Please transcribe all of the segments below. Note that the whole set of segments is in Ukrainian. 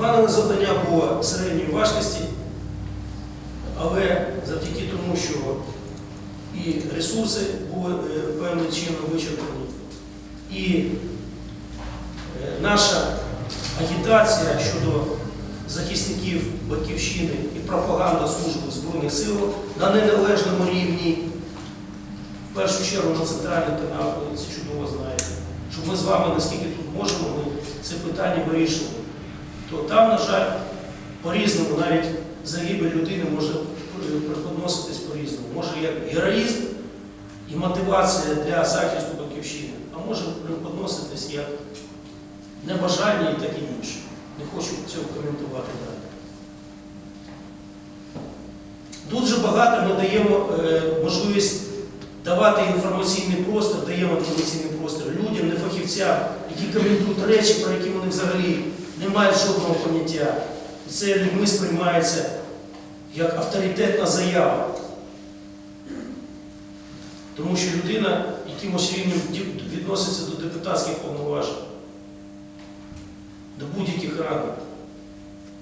Виконали завдання по середньої важкості, але завдяки тому, що і ресурси були е, певним чином вичерпані, і е, наша агітація щодо захисників Батьківщини і пропаганда служби Збройних сил на неналежному рівні, в першу чергу на центральний канал, ви це чудово знаєте, щоб ми з вами, наскільки тут можемо, ми це питання вирішили, то там, на жаль, по-різному навіть загибель людини може е, преподноситись по-різному. Може як героїзм і мотивація для захисту батьківщини, а може преподноситись як небажання і таке інше. Не хочу цього коментувати далі. Дуже багато ми даємо е, можливість давати інформаційний простір, даємо інформаційний простір людям, не фахівцям, які коментують речі, про які вони взагалі не мають жодного поняття. Це людьми сприймається як авторитетна заява. Тому що людина якимось рівнем відноситься до депутатських повноважень, до будь-яких рангів.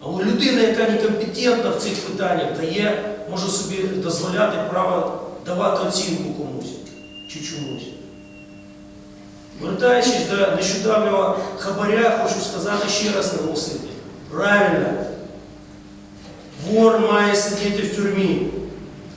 Але людина, яка некомпетентна в цих питаннях, дає, може собі дозволяти право давати оцінку комусь чи чомусь. Вертаючись до нещодавнього хабаря, хочу сказати ще раз наголосити. Правильно, вор має сидіти в тюрмі.